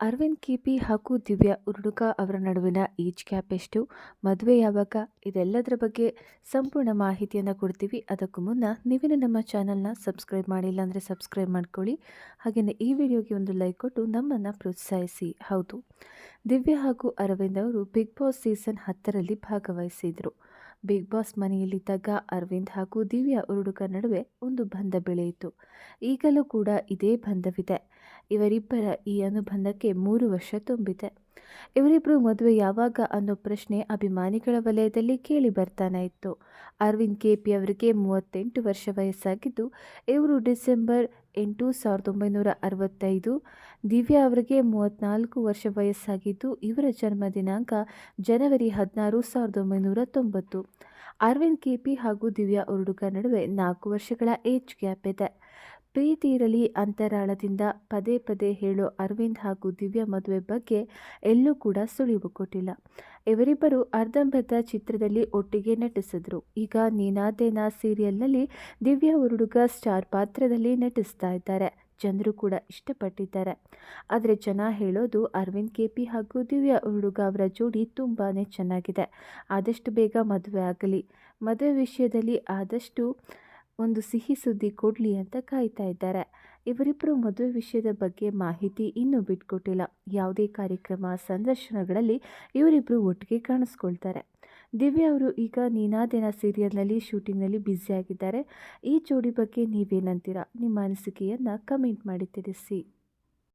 Arvind KP ಹಾಗೂ ದಿವ್ಯಾ, ಉರುಡುಕ ಅವರ ನಡುವಿನ ಏಜ್ ಕ್ಯಾಪ್ ಎಷ್ಟು? ಮದುವೆ ಯಾವಾಗ? ಇದೆಲ್ಲದರ ಬಗ್ಗೆ ಸಂಪೂರ್ಣ ಮಾಹಿತಿಯನ್ನು ಕೊಡ್ತೀವಿ. ಅದಕ್ಕೂ ಮುನ್ನ ನೀವೇನು ನಮ್ಮ ಚಾನಲ್ನ ಸಬ್ಸ್ಕ್ರೈಬ್ ಮಾಡಿಲ್ಲ ಅಂದರೆ ಸಬ್ಸ್ಕ್ರೈಬ್ ಮಾಡ್ಕೊಳ್ಳಿ. ಹಾಗೆಯೇ ಈ ವಿಡಿಯೋಗೆ ಒಂದು ಲೈಕ್ ಕೊಟ್ಟು ನಮ್ಮನ್ನು ಪ್ರೋತ್ಸಾಹಿಸಿ. ಹೌದು. ದಿವ್ಯಾ ಹಾಗೂ ಅರವಿಂದ್ ಅವರು ಬಿಗ್ ಬಾಸ್ ಸೀಸನ್ ಹತ್ತರಲ್ಲಿ ಭಾಗವಹಿಸಿದರು. ಬಿಗ್ ಬಾಸ್ ಮನೆಯಲ್ಲಿದ್ದಾಗ ಅರವಿಂದ್ ಹಾಗೂ ದಿವ್ಯಾ ಉರುಡುಕ ನಡುವೆ ಒಂದು ಬಂಧ ಬೆಳೆಯಿತು. ಈಗಲೂ ಕೂಡ ಇದೇ ಬಂಧವಿದೆ. ಇವರಿಬ್ಬರ ಈ ಅನುಬಂಧಕ್ಕೆ ಮೂರು ವರ್ಷ ತುಂಬಿದೆ. ಇವರಿಬ್ಬರು ಮದುವೆ ಯಾವಾಗ ಅನ್ನೋ ಪ್ರಶ್ನೆ ಅಭಿಮಾನಿಗಳ ವಲಯದಲ್ಲಿ ಕೇಳಿ ಬರ್ತಾನೆ ಇತ್ತು. ಅರವಿಂದ್ ಕೆಪಿ ಅವರಿಗೆ ಮೂವತ್ತೆಂಟು ವರ್ಷ ವಯಸ್ಸಾಗಿದ್ದು, ಇವರು ಡಿಸೆಂಬರ್ ಎಂಟು ಸಾವಿರದ ಒಂಬೈನೂರ ಅರವತ್ತೈದು. ದಿವ್ಯಾ ಅವರಿಗೆ ಮೂವತ್ತ್ನಾಲ್ಕು ವರ್ಷ ವಯಸ್ಸಾಗಿದ್ದು, ಇವರ ಜನ್ಮ ದಿನಾಂಕ ಜನವರಿ ಹದಿನಾರು, ಸಾವಿರದ ಒಂಬೈನೂರ ತೊಂಬತ್ತು. ಅರವಿಂದ್ ಕೆ ಪಿ ಹಾಗೂ ದಿವ್ಯಾ ಉರುಡುಗ ನಡುವೆ ನಾಲ್ಕು ವರ್ಷಗಳ ಏಜ್ ಗ್ಯಾಪ್ ಇದೆ. ಪ್ರೀತಿ ಇರಲಿ, ಅಂತರಾಳದಿಂದ ಪದೇ ಪದೇ ಹೇಳೋ ಅರವಿಂದ್ ಹಾಗೂ ದಿವ್ಯಾ ಮದುವೆ ಬಗ್ಗೆ ಎಲ್ಲೂ ಕೂಡ ಸುಳಿವು ಕೊಟ್ಟಿಲ್ಲ. ಇವರಿಬ್ಬರು ಅರ್ಧಂಬರ್ಧ ಚಿತ್ರದಲ್ಲಿ ಒಟ್ಟಿಗೆ ನಟಿಸಿದ್ರು. ಈಗ ನೀನಾದೇನಾ ಸೀರಿಯಲ್ನಲ್ಲಿ ದಿವ್ಯಾ ಉರುಡುಗ ಸ್ಟಾರ್ ಪಾತ್ರದಲ್ಲಿ ನಟಿಸ್ತಾ ಇದ್ದಾರೆ. ಜನರು ಕೂಡ ಇಷ್ಟಪಟ್ಟಿದ್ದಾರೆ. ಆದರೆ ಜನ ಹೇಳೋದು ಅರವಿಂದ್ ಕೆ ಪಿ ಹಾಗೂ ದಿವ್ಯಾ ಹುಡುಗ ಅವರ ಜೋಡಿ ತುಂಬಾ ಚೆನ್ನಾಗಿದೆ. ಆದಷ್ಟು ಬೇಗ ಮದುವೆ ಆಗಲಿ. ಮದುವೆ ವಿಷಯದಲ್ಲಿ ಆದಷ್ಟು ಒಂದು ಸಿಹಿ ಸುದ್ದಿ ಕೊಡಲಿ ಅಂತ ಕಾಯ್ತಾ ಇದ್ದಾರೆ. ಇವರಿಬ್ಬರು ಮದುವೆ ವಿಷಯದ ಬಗ್ಗೆ ಮಾಹಿತಿ ಇನ್ನೂ ಬಿಟ್ಕೊಟ್ಟಿಲ್ಲ. ಯಾವುದೇ ಕಾರ್ಯಕ್ರಮ, ಸಂದರ್ಶನಗಳಲ್ಲಿ ಇವರಿಬ್ಬರು ಒಟ್ಟಿಗೆ ಕಾಣಿಸ್ಕೊಳ್ತಾರೆ. ದಿವ್ಯಾ ಅವರು ಈಗ ನೀನಾದೇನ ಸೀರಿಯಲ್ನಲ್ಲಿ ಶೂಟಿಂಗ್ನಲ್ಲಿ ಬ್ಯುಸಿಯಾಗಿದ್ದಾರೆ. ಈ ಜೋಡಿ ಬಗ್ಗೆ ನೀವೇನಂತೀರಾ? ನಿಮ್ಮ ಅನಿಸಿಕೆಯನ್ನು ಕಮೆಂಟ್ ಮಾಡಿ ತಿಳಿಸಿ.